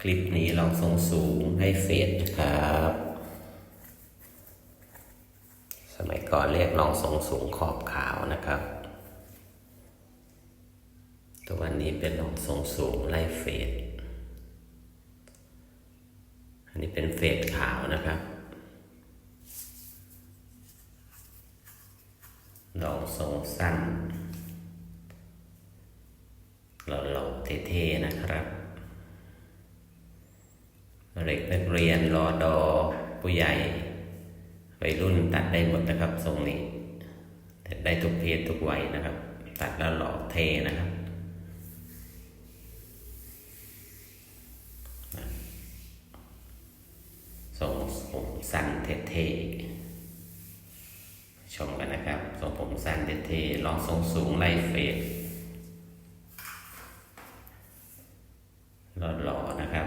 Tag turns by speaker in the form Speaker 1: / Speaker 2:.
Speaker 1: คลิปนี้ลองทรงสูงให้เฟดนะครับ สมัยก่อนเรียกลองทรงสูงขอบขาวนะครับ ตัววันนี้เป็นลองทรงสูงไล่เฟด อันนี้เป็นเฟดขาวนะครับ ลองทรงสั้นหล่อๆเท่ๆนะครับ เด็กนักเรียนรอดอผู้ใหญ่วัยรุ่นตัดได้หมดนะครับทรงนี้ตัดได้ทุกเพศทุกวัยนะครับ ตัดแล้วหล่อเทนะครับทรงผมสั้นเท่ๆชมกันนะครับทรงผมสั้นเท่ๆลองทรงสูงไล่เฟดหล่อๆนะครับ